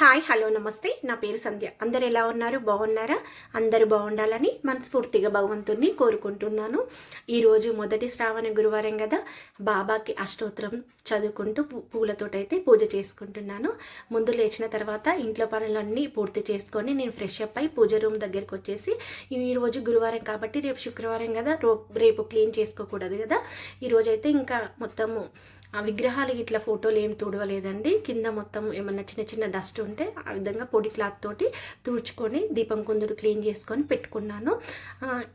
Hi hello నమస్తే. నా పేరు సంధ్య. అందరు ఎలా ఉన్నారు? బాగున్నారా? అందరూ బాగుండాలని మనస్ఫూర్తిగా భగవంతుణ్ణి కోరుకుంటున్నాను. ఈరోజు మొదటి శ్రావణ గురువారం కదా. బాబాకి అష్టోత్తరం చదువుకుంటూ పూ- పూలతోటైతే పూజ చేసుకుంటున్నాను. ముందు లేచిన తర్వాత ఇంట్లో పనులన్నీ పూర్తి చేసుకొని నేను ఫ్రెష్ అప్ అయి పూజ రూమ్ దగ్గరికి వచ్చేసి ఈరోజు గురువారం కాబట్టి రేపు శుక్రవారం కదా. రో- రేపు క్లీన్ చేసుకోకూడదు కదా. ఈరోజు అయితే ఇంకా మొత్తము ఆ విగ్రహాలు ఇట్లా ఫోటోలు ఏం తుడవలేదండి. కింద మొత్తం ఏమన్నా చిన్న చిన్న డస్ట్ ఉంటే ఆ విధంగా పొడి క్లాత్ తోటి తుడుచుకొని దీపం కుందుడు క్లీన్ చేసుకొని పెట్టుకున్నాను.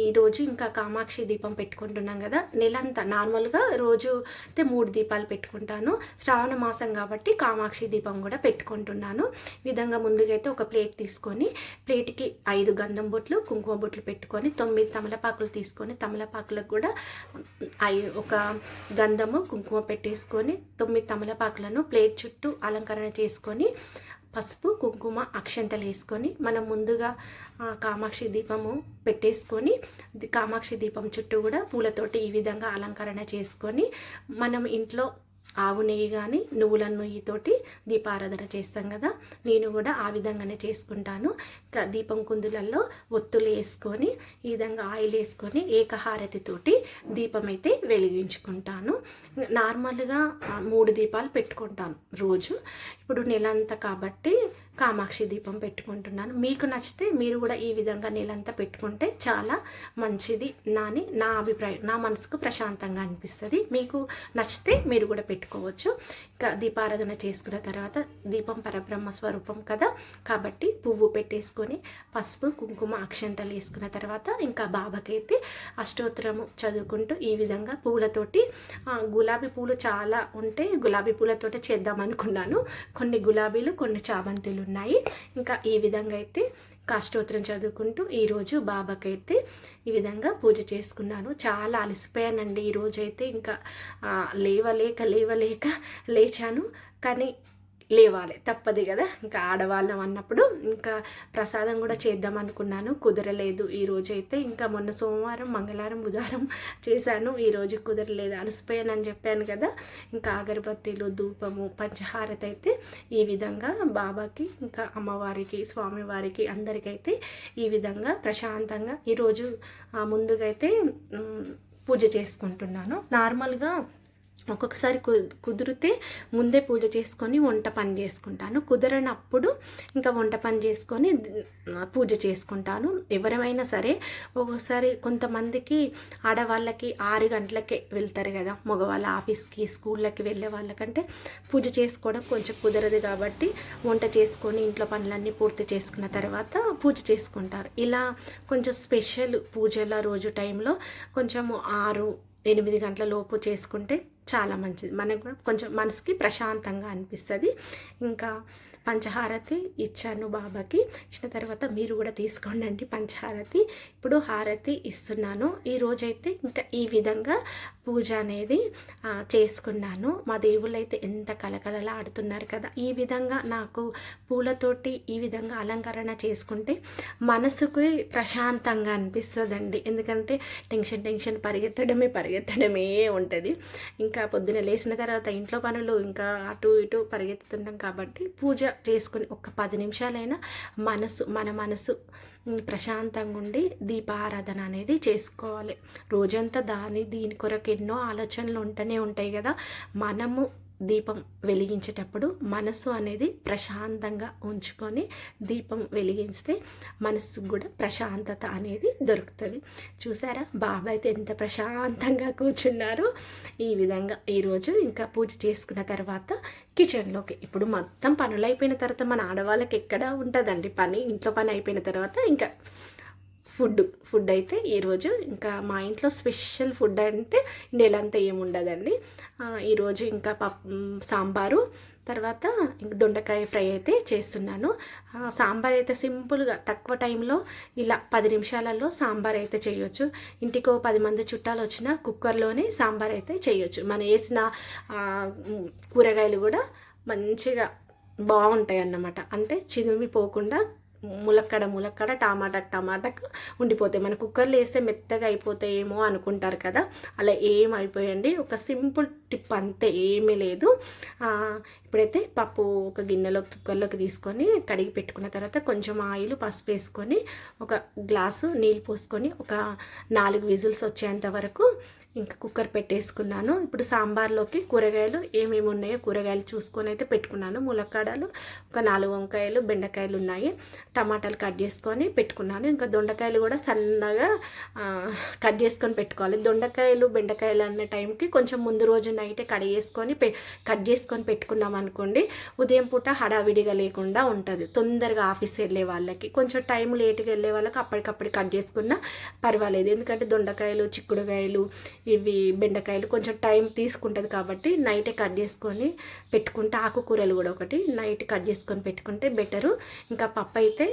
ఈరోజు ఇంకా కామాక్షి దీపం పెట్టుకుంటున్నాం కదా. నెలంతా నార్మల్గా రోజు అయితే మూడు దీపాలు పెట్టుకుంటాను. శ్రావణ మాసం కాబట్టి కామాక్షి దీపం కూడా పెట్టుకుంటున్నాను. విధంగా ముందుగా అయితే ఒక ప్లేట్ తీసుకొని ప్లేట్కి ఐదు గంధం బొట్లు కుంకుమ బొట్లు పెట్టుకొని తొమ్మిది తమలపాకులు తీసుకొని తమలపాకులకు కూడా ఐ ఒక గంధము కుంకుమ పెట్టి తీసుకొని తొమ్మిది తమలపాకులను ప్లేట్ చుట్టూ అలంకరణ చేసుకొని పసుపు కుంకుమ అక్షంతలు వేసుకొని మనం ముందుగా కామాక్షి దీపము పెట్టేసుకొని కామాక్షి దీపం చుట్టూ కూడా పూలతోటి ఈ విధంగా అలంకరణ చేసుకొని మనం ఇంట్లో ఆవు నెయ్యి కానీ నువ్వుల నెయ్యితోటి దీపారాధన చేస్తాం కదా. నేను కూడా ఆ విధంగానే చేసుకుంటాను. దీపం కుందులలో ఒత్తులు వేసుకొని ఈ విధంగా ఆయిల్ వేసుకొని ఏకహారతితోటి దీపం అయితే వెలిగించుకుంటాను. నార్మల్గా మూడు దీపాలు పెట్టుకుంటాను రోజు. ఇప్పుడు నెలంతా కాబట్టి కామాక్షి దీపం పెట్టుకుంటున్నాను. మీకు నచ్చితే మీరు కూడా ఈ విధంగా నీళ్ళంతా పెట్టుకుంటే చాలా మంచిది. నాని నా అభిప్రాయం నా మనసుకు ప్రశాంతంగా అనిపిస్తుంది. మీకు నచ్చితే మీరు కూడా పెట్టుకోవచ్చు. ఇంకా దీపారాధన చేసుకున్న తర్వాత దీపం పరబ్రహ్మ స్వరూపం కదా. కాబట్టి పువ్వు పెట్టేసుకొని పసుపు కుంకుమ అక్షంతలు వేసుకున్న తర్వాత ఇంకా బాబాకైతే అష్టోత్తరము చదువుకుంటూ ఈ విధంగా పూలతోటి గులాబీ పూలు చాలా ఉంటే గులాబీ పూలతోటి చేద్దాం అనుకున్నాను కొన్ని గులాబీలు కొన్ని చామంతులు ఉన్నాయి. ఇంకా ఈ విధంగా అయితే కాష్టోత్రం చదువుకుంటూ ఈరోజు బాబాకైతే ఈ విధంగా పూజ చేసుకున్నాను. చాలా అలసిపోయానండి. ఈరోజు అయితే ఇంకా లేవలేక లేవలేక లేచాను. కానీ లేవాలి తప్పదు కదా. ఇంకా ఆడవాళ్ళం అన్నప్పుడు ఇంకా ప్రసాదం కూడా చేద్దాం అనుకున్నాను కుదరలేదు. ఈరోజు అయితే ఇంకా మొన్న సోమవారం మంగళవారం బుధవారం చేశాను. ఈరోజు కుదరలేదు అలసిపోయానని చెప్పాను కదా. ఇంకా అగరబత్తీలు ధూపము పంచహారత అయితే ఈ విధంగా బాబాకి ఇంకా అమ్మవారికి స్వామివారికి అందరికైతే ఈ విధంగా ప్రశాంతంగా ఈరోజు ముందుగా అయితే పూజ చేసుకుంటున్నాను. నార్మల్గా ఒక్కొక్కసారి కు కుదిరితే ముందే పూజ చేసుకొని వంట పని చేసుకుంటాను. కుదరనప్పుడు ఇంకా వంట పని చేసుకొని పూజ చేసుకుంటాను. ఎవరమైనా సరే ఒక్కొక్కసారి కొంతమందికి ఆడవాళ్ళకి ఆరు గంటలకే వెళ్తారు కదా మగవాళ్ళ ఆఫీస్కి స్కూళ్ళకి వెళ్ళే వాళ్ళకంటే పూజ చేసుకోవడం కొంచెం కుదరదు కాబట్టి వంట చేసుకొని ఇంట్లో పనులన్నీ పూర్తి చేసుకున్న తర్వాత పూజ చేసుకుంటారు. ఇలా కొంచెం స్పెషల్ పూజల రోజు టైంలో కొంచెము ఆరు ఎనిమిది గంటల లోపు చేసుకుంటే చాలా మంచిది. మనకు కూడా కొంచెం మనసుకి ప్రశాంతంగా అనిపిస్తుంది. ఇంకా పంచహారతి ఇచ్చాను బాబాకి. ఇచ్చిన తర్వాత మీరు కూడా తీసుకోండి పంచహారతి. ఇప్పుడు హారతి ఇస్తున్నాను. ఈ రోజైతే ఇంకా ఈ విధంగా పూజ అనేది చేసుకున్నాను. మా దేవుళ్ళు అయితే ఎంత కలకలలా ఆడుతున్నారు కదా. ఈ విధంగా నాకు పూలతోటి ఈ విధంగా అలంకరణ చేసుకుంటే మనసుకి ప్రశాంతంగా అనిపిస్తుందండి. ఎందుకంటే టెన్షన్ టెన్షన్ పరిగెత్తడమే పరిగెత్తడమే ఉంటుంది. ఇంకా పొద్దున లేచిన తర్వాత ఇంట్లో పనులు ఇంకా అటు ఇటు పరిగెత్తుతున్నాం కాబట్టి పూజ చేసుకుని ఒక పది నిమిషాలైనా మనసు మన మనసు ప్రశాంతంగా ఉండి దీపారాధన అనేది చేసుకోవాలి. రోజంతా దాని దీని కొరకు ఎన్నో ఆలోచనలు ఉంటూనే ఉంటాయి కదా. మనము దీపం వెలిగించేటప్పుడు మనసు అనేది ప్రశాంతంగా ఉంచుకొని దీపం వెలిగిస్తే మనసుకు కూడా ప్రశాంతత అనేది దొరుకుతుంది. చూసారా? బాబా అయితే ఎంత ప్రశాంతంగా కూర్చున్నారు. ఈ విధంగా ఈరోజు ఇంకా పూజ చేసుకున్న తర్వాత కిచెన్లోకి ఇప్పుడు మొత్తం పనులు అయిపోయిన తర్వాత మన ఆడవాళ్ళకి ఎక్కడ ఉంటుందండి. పని ఇంట్లో పని అయిపోయిన తర్వాత ఇంకా ఫుడ్ ఫుడ్ అయితే ఈరోజు ఇంకా మా ఇంట్లో స్పెషల్ ఫుడ్ అంటే నెలంతా ఏముండదండి ఈరోజు ఇంకా పప్ సాంబారు తర్వాత దొండకాయ ఫ్రై అయితే చేస్తున్నాను. సాంబార్ అయితే సింపుల్గా తక్కువ టైంలో ఇలా పది నిమిషాలలో సాంబార్ అయితే చేయొచ్చు. ఇంటికో పది మంది చుట్టాలు వచ్చినా కుక్కర్లోనే సాంబార్ అయితే చేయొచ్చు. మనం వేసిన కూరగాయలు కూడా మంచిగా బాగుంటాయి అన్నమాట అంటే చిదిమిపోకుండా ములక్కడ ములక్కడ టమాటా టమాటాకు ఉండిపోతాయి. మన కుక్కర్లో వేస్తే మెత్తగా అయిపోతాయేమో అనుకుంటారు కదా. అలా ఏం అయిపోయండి? ఒక సింపుల్ టిప్ అంతే ఏమీ లేదు. ఇప్పుడైతే పప్పు ఒక గిన్నెలో కుక్కర్లోకి తీసుకొని కడిగి పెట్టుకున్న తర్వాత కొంచెం ఆయిల్ పసుపు వేసుకొని ఒక గ్లాసు నీళ్ళు పోసుకొని ఒక నాలుగు విజిల్స్ వచ్చేంత వరకు ఇంకా కుక్కర్ పెట్టేసుకున్నాను. ఇప్పుడు సాంబార్లోకి కూరగాయలు ఏమేమి ఉన్నాయో కూరగాయలు చూసుకొని అయితే పెట్టుకున్నాను. ములక్కాడలు ఒక నాలుగు వంకాయలు బెండకాయలు ఉన్నాయి. టమాటాలు కట్ చేసుకొని పెట్టుకున్నాను. ఇంకా దొండకాయలు కూడా సన్నగా కట్ చేసుకొని పెట్టుకోవాలి. దొండకాయలు బెండకాయలు అన్న టైంకి కొంచెం ముందు రోజు నైటే కడిగేసుకొని పె కట్ చేసుకొని పెట్టుకున్నాం అనుకోండి ఉదయం పూట హడావిడిగా లేకుండా ఉంటుంది. తొందరగా ఆఫీస్ వెళ్ళే వాళ్ళకి కొంచెం టైం లేట్గా వెళ్ళే వాళ్ళకి అప్పటికప్పుడు కట్ చేసుకున్నా పర్వాలేదు. ఎందుకంటే దొండకాయలు చిక్కుడుకాయలు ఇవి బెండకాయలు కొంచెం టైం తీసుకుంటుంది కాబట్టి నైటే కట్ చేసుకొని పెట్టుకుంటే ఆకుకూరలు కూడా ఒకటి నైట్ కట్ చేసుకొని పెట్టుకుంటే బెటరు. ఇంకా పప్పు అయితే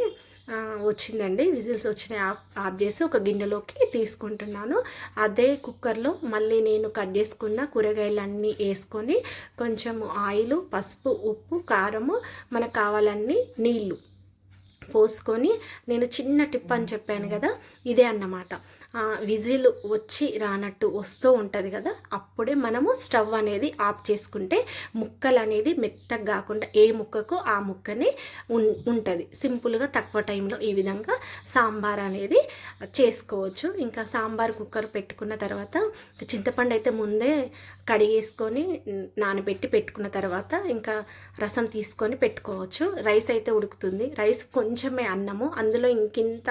వచ్చిందండి. విజిల్స్ వచ్చినాయి ఆఫ్ ఆఫ్ చేసి ఒక గిన్నెలోకి తీసుకుంటున్నాను. అదే కుక్కర్లో మళ్ళీ నేను కట్ చేసుకున్న కూరగాయలన్నీ వేసుకొని కొంచెం ఆయిల్ పసుపు ఉప్పు కారము మనకు కావాలన్నీ నీళ్ళు పోసుకొని నేను చిన్న టిప్ అని చెప్పాను కదా ఇదే అన్నమాట. విజిల్ వచ్చి రానట్టు వస్తూ ఉంటుంది కదా అప్పుడే మనము స్టవ్ అనేది ఆఫ్ చేసుకుంటే ముక్కలు అనేది మెత్తగా కాకుండా ఏ ముక్కకు ఆ ముక్కని ఉం ఉంటుంది. సింపుల్గా తక్కువ టైంలో ఈ విధంగా సాంబార్ అనేది చేసుకోవచ్చు. ఇంకా సాంబార్ కుక్కర్ పెట్టుకున్న తర్వాత చింతపండు అయితే ముందే కడిగేసుకొని నానబెట్టి పెట్టుకున్న తర్వాత ఇంకా రసం తీసుకొని పెట్టుకోవచ్చు. రైస్ అయితే ఉడుకుతుంది. రైస్ కొంచెమే అన్నము. అందులో ఇంకింత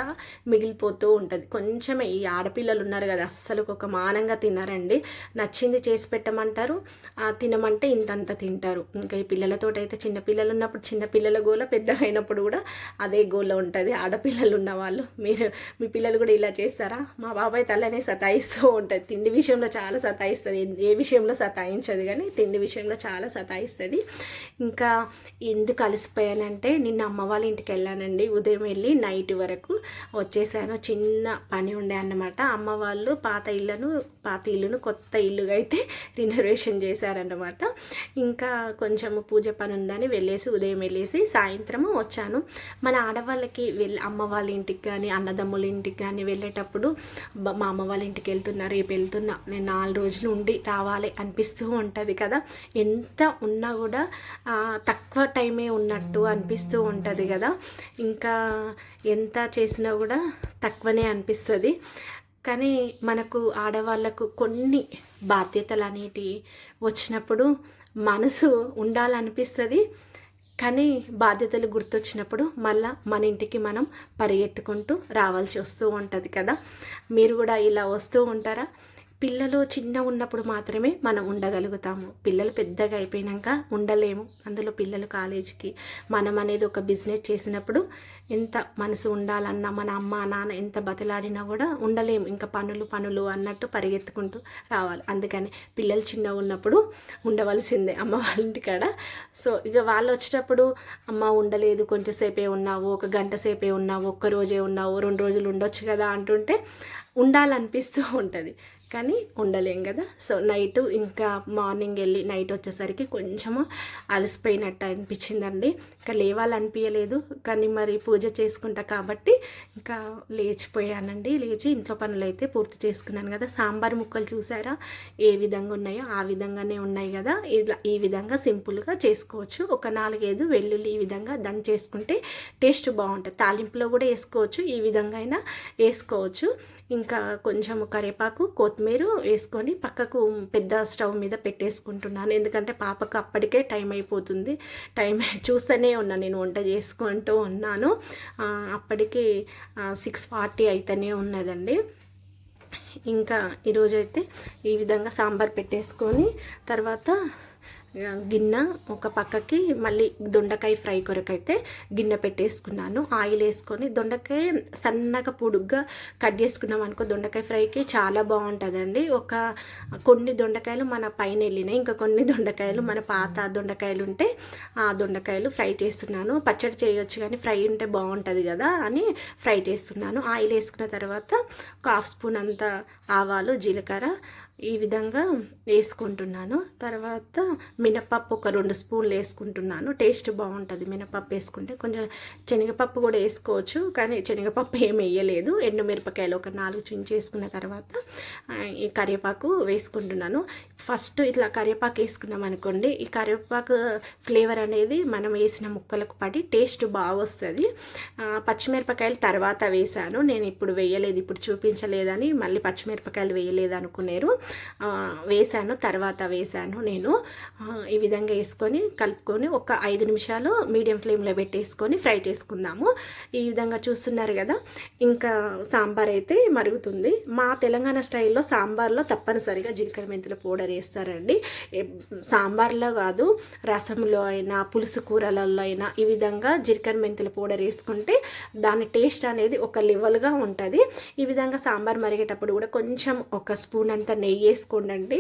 మిగిలిపోతూ ఉంటుంది. కొంచెమే ఈ ఆడపిల్లలు ఉన్నారు కదా అస్సలు ఒక మానంగా తిన్నారండి నచ్చింది చేసి పెట్టమంటారు ఆ, తినమంటే ఇంతంత తింటారు. ఇంకా ఈ పిల్లలతో అయితే చిన్నపిల్లలు ఉన్నప్పుడు చిన్న పిల్లల గోల పెద్దగా అయినప్పుడు కూడా అదే గోల ఉంటుంది. ఆడపిల్లలు ఉన్న వాళ్ళు మీరు మీ పిల్లలు కూడా ఇలా చేస్తారా? మా బాబాయ్ తల్లనే సతాయిస్తూ ఉంటుంది. తిండి విషయంలో చాలా సతాయిస్తుంది. ఏ విషయంలో సతాయించదు కానీ తిండి విషయంలో చాలా సతాయిస్తుంది. ఇంకా ఎందుకు అలసిపోయానంటే నిన్న అమ్మ వాళ్ళ ఇంటికి వెళ్ళానండి. ఉదయం వెళ్ళి నైట్ వరకు వచ్చేసాను. చిన్న పని ఉండే అన్నమాట అమ్మ వాళ్ళు పాత ఇళ్ళను పాత ఇల్లును కొత్త ఇల్లుగా అయితే రినోవేషన్ చేశారనమాట ఇంకా కొంచెం పూజ పని ఉందని వెళ్ళేసి ఉదయం వెళ్ళేసి సాయంత్రం వచ్చాను. మన ఆడవాళ్ళకి వెళ్ళి అమ్మ వాళ్ళ ఇంటికి కానీ అన్నదమ్ముల ఇంటికి కానీ వెళ్ళేటప్పుడు మా అమ్మ వాళ్ళ ఇంటికి వెళ్తున్నా రేపు వెళ్తున్నా నేను నాలుగు రోజులు ఉండి రావాలి అనిపిస్తూ ఉంటుంది కదా. ఎంత ఉన్నా కూడా తక్కువ టైమే ఉన్నట్టు అనిపిస్తూ ఉంటుంది కదా. ఇంకా ఎంత చేసినా కూడా తక్కువనే అనిపిస్తుంది. కానీ మనకు ఆడవాళ్ళకు కొన్ని బాధ్యతలు అనేటివి వచ్చినప్పుడు మనసు ఉండాలనిపిస్తుంది. కానీ బాధ్యతలు గుర్తొచ్చినప్పుడు మళ్ళా మన ఇంటికి మనం పరిగెత్తుకుంటూ రావాల్సి వస్తూ ఉంటుంది కదా. మీరు కూడా ఇలా వస్తూ ఉంటారా? పిల్లలు చిన్న ఉన్నప్పుడు మాత్రమే మనం ఉండగలుగుతాము. పిల్లలు పెద్దగా అయిపోయినాక ఉండలేము. అందులో పిల్లలు కాలేజీకి మనం అనేది ఒక బిజినెస్ చేసినప్పుడు ఎంత మనసు ఉండాలన్నా మన అమ్మ నాన్న ఎంత బతిలాడినా కూడా ఉండలేము. ఇంకా పనులు పనులు అన్నట్టు పరిగెత్తుకుంటూ రావాలి. అందుకని పిల్లలు చిన్నగా ఉన్నప్పుడు ఉండవలసిందే అమ్మ వాళ్ళ ఇంటికాడ సో ఇక వాళ్ళు వచ్చేటప్పుడు అమ్మ ఉండలేదు. కొంచెంసేపే ఉన్నావు. ఒక గంట సేపే ఉన్నావు. ఒక్క రోజే ఉన్నావు. రెండు రోజులు ఉండొచ్చు కదా అంటుంటే ఉండాలనిపిస్తూ ఉంటుంది. కానీ ఉండలేం కదా. సో నైట్ ఇంకా మార్నింగ్ వెళ్ళి నైట్ వచ్చేసరికి కొంచెము అలసిపోయినట్టు అనిపించిందండి. ఇంకా లేవాలనిపించలేదు కానీ మరి పూజ చేసుకుంటా కాబట్టి ఇంకా లేచిపోయానండి. లేచి ఇంట్లో పనులు అయితే పూర్తి చేసుకున్నాను కదా. సాంబార్ ముక్కలు చూసారా? ఏ విధంగా ఉన్నాయో ఆ విధంగానే ఉన్నాయి కదా. ఇలా ఈ విధంగా సింపుల్గా చేసుకోవచ్చు. ఒక నాలుగైదు వెల్లుల్లి ఈ విధంగా దంచేసుకుంటే చేసుకుంటే టేస్ట్ బాగుంటుంది. తాలింపులో కూడా వేసుకోవచ్చు. ఈ విధంగా అయినా వేసుకోవచ్చు. ఇంకా కొంచెం కరివేపాకు కొత్తిమీర వేసుకొని పక్కకు పెద్ద స్టవ్ మీద పెట్టేసుకుంటున్నాను. ఎందుకంటే పాపకు అప్పటికే టైం అయిపోతుంది. టైం చూస్తూనే ఉన్నాను నేను వంట చేసుకుంటూ ఉన్నాను. అప్పటికి సిక్స్ ఫార్టీ అయితేనే ఉన్నదండి. ఇంకా ఈరోజైతే ఈ విధంగా సాంబార్ పెట్టేసుకొని తర్వాత గిన్నె ఒక పక్కకి మళ్ళీ దొండకాయ ఫ్రై కొరకైతే గిన్నె పెట్టేసుకున్నాను. ఆయిల్ వేసుకొని దొండకాయ సన్నగా పొడుగ్గా కట్ చేసుకున్నాం అనుకో దొండకాయ ఫ్రైకి చాలా బాగుంటుందండి. ఒక కొన్ని దొండకాయలు మన పైన వెళ్ళినాయి ఇంకా కొన్ని దొండకాయలు మన పాత దొండకాయలు ఉంటే ఆ దొండకాయలు ఫ్రై చేస్తున్నాను. పచ్చడి చేయొచ్చు కానీ ఫ్రై ఉంటే బాగుంటుంది కదా అని ఫ్రై చేస్తున్నాను. ఆయిల్ వేసుకున్న తర్వాత ఒక హాఫ్ స్పూన్ అంత ఆవాలు జీలకర్ర ఈ విధంగా వేసుకుంటున్నాను. తర్వాత మినపప్పు ఒక రెండు స్పూన్లు వేసుకుంటున్నాను. టేస్ట్ బాగుంటుంది మినపప్పు వేసుకుంటే. కొంచెం శనగపప్పు కూడా వేసుకోవచ్చు కానీ శనగపప్పు ఏం వేయలేదు. ఎండుమిరపకాయలు ఒక నాలుగు చుంచి వేసుకున్న తర్వాత ఈ కరివేపాకు వేసుకుంటున్నాను. ఫస్ట్ ఇట్లా కరివేపాకు వేసుకున్నాం అనుకోండి ఈ కరివేపాకు ఫ్లేవర్ అనేది మనం వేసిన ముక్కలకు పడి టేస్ట్ బాగా వస్తుంది. పచ్చిమిరపకాయలు తర్వాత వేసాను నేను ఇప్పుడు వేయలేదు ఇప్పుడు చూపించలేదని మళ్ళీ పచ్చిమిరపకాయలు వేయలేదు అనుకున్నారు వేశాను వేసాను తర్వాత వేసాను నేను. ఈ విధంగా వేసుకొని కలుపుకొని ఒక ఐదు నిమిషాలు మీడియం ఫ్లేమ్లో పెట్టేసుకొని ఫ్రై చేసుకుందాము. ఈ విధంగా చూస్తున్నారు కదా ఇంకా సాంబార్ అయితే మరుగుతుంది. మా తెలంగాణ స్టైల్లో సాంబార్లో తప్పనిసరిగా జీలకర్ర మెంతుల పౌడర్ వేస్తారండి. సాంబార్లో కాదు రసంలో అయినా పులుసు కూరలలో అయినా ఈ విధంగా జీలకర్ర మెంతుల పౌడర్ వేసుకుంటే దాని టేస్ట్ అనేది ఒక లెవెల్గా ఉంటుంది. ఈ విధంగా సాంబార్ మరిగేటప్పుడు కూడా కొంచెం ఒక స్పూన్ అంత నెయ్యి వేసుకోండి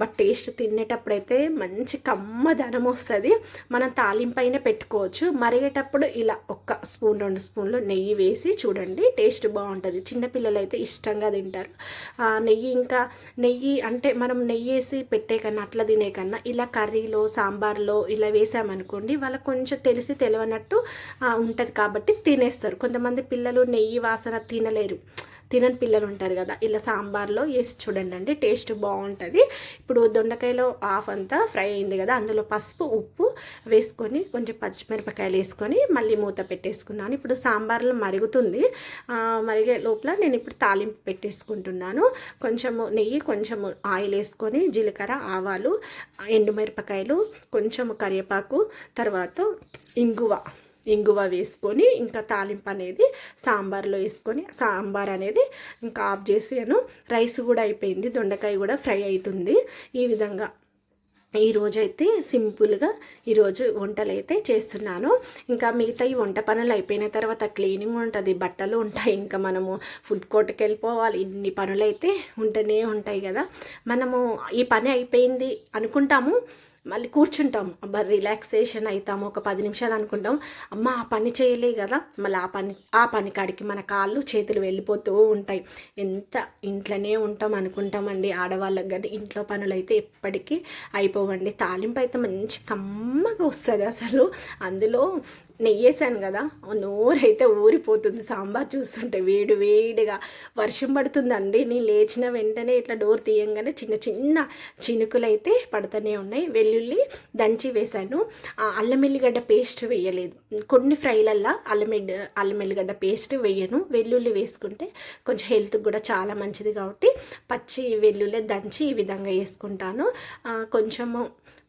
బట్ టేస్ట్ తినేటప్పుడైతే మంచి కమ్మదనం వస్తుంది. మనం తాలింపైన పెట్టుకోవచ్చు. మరిగేటప్పుడు ఇలా ఒక్క స్పూన్ రెండు స్పూన్లు నెయ్యి వేసి చూడండి టేస్ట్ బాగుంటుంది. చిన్నపిల్లలు అయితే ఇష్టంగా తింటారు. నెయ్యి ఇంకా నెయ్యి అంటే మనం నెయ్యి వేసి పెట్టే కన్నా అట్లా తినే కన్నా ఇలా కర్రీలో సాంబార్లో ఇలా వేసామనుకోండి వాళ్ళకి కొంచెం తెలిసి తెలియనట్టు ఉంటుంది కాబట్టి తినేస్తారు. కొంతమంది పిల్లలు నెయ్యి వాసన తినలేరు. తినని పిల్లలు ఉంటారు కదా ఇలా సాంబార్లో వేసి చూడండి అండి టేస్ట్ బాగుంటుంది. ఇప్పుడు దొండకాయలో హాఫ్ అంతా ఫ్రై అయింది కదా అందులో పసుపు ఉప్పు వేసుకొని కొంచెం పచ్చిమిరపకాయలు వేసుకొని మళ్ళీ మూత పెట్టేసుకున్నాను. ఇప్పుడు సాంబార్లో మరుగుతుంది. మరిగే లోపల నేను ఇప్పుడు తాలింపు పెట్టేసుకుంటున్నాను. కొంచెము నెయ్యి కొంచెము ఆయిల్ వేసుకొని జీలకర్ర ఆవాలు ఎండుమిరపకాయలు కొంచెము కరివేపాకు తర్వాత ఇంగువ. ఇంగువ వేసుకొని ఇంకా తాలింపు అనేది సాంబార్లో వేసుకొని సాంబార్ అనేది ఇంకా ఆఫ్ చేసాను రైస్ కూడా అయిపోయింది దొండకాయ కూడా ఫ్రై అవుతుంది ఈ విధంగా ఈరోజు అయితే సింపుల్గా ఈరోజు వంటలు అయితే చేస్తున్నాను. ఇంకా మిగతా ఈ వంట పనులు అయిపోయిన తర్వాత క్లీనింగ్ ఉంటుంది బట్టలు ఉంటాయి. ఇంకా మనము ఫుడ్ కోర్ట్కి వెళ్ళిపోవాలి. ఇన్ని పనులు అయితే ఉంటూనే ఉంటాయి కదా. మనము ఈ పని అయిపోయింది అనుకుంటాము. మళ్ళీ కూర్చుంటాం. అబ్బా రిలాక్సేషన్ అవుతాము ఒక పది నిమిషాలు అనుకుంటాం. అమ్మ ఆ పని చేయలే కదా. మళ్ళీ ఆ పని ఆ పని కాడికి మన కాళ్ళు చేతులు వెళ్ళిపోతూ ఉంటాయి. ఎంత ఇంట్లోనే ఉంటాం అనుకుంటామండి ఆడవాళ్ళకి కానీ ఇంట్లో పనులు అయితే ఎప్పటికీ అయిపోవండి. తాలింపు అయితే మంచి కమ్మగా వస్తుంది అసలు. అందులో నెయ్యేసాను కదా నోరైతే ఊరిపోతుంది. సాంబార్ చూస్తుంటే వేడి వేడిగా వర్షం పడుతుందండి. నేను లేచిన వెంటనే ఇట్లా డోర్ తీయంగానే చిన్న చిన్న చినుకులు అయితే పడుతూనే ఉన్నాయి. వెల్లుల్లి దంచి వేశాను. అల్లం ఎల్లిగడ్డ పేస్ట్ వేయలేదు. కొన్ని ఫ్రైలల్లా అల్లం అల్లం ఎల్లిగడ్డ పేస్ట్ వేయను. వెల్లుల్లి వేసుకుంటే కొంచెం హెల్త్కి కూడా చాలా మంచిది కాబట్టి పచ్చి వెల్లుల్లి దంచి ఈ విధంగా వేసుకుంటాను. కొంచెము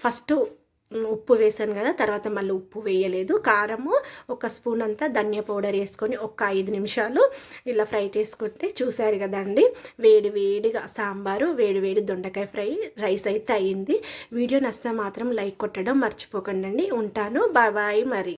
ఫస్ట్ ఉప్పు వేసాను కదా తర్వాత మళ్ళీ ఉప్పు వేయలేదు. కారము ఒక స్పూన్ అంతా ధనియా పౌడర్ వేసుకొని ఒక ఐదు నిమిషాలు ఇలా ఫ్రై చేసుకుంటే చూశారు కదండి. వేడి వేడిగా సాంబారు వేడి వేడి దొండకాయ ఫ్రై రైస్ అయితే అయ్యింది వీడియో నచ్చితే మాత్రం లైక్ కొట్టడం మర్చిపోకండి ఉంటాను. బాయ్ బాయ్ మరి.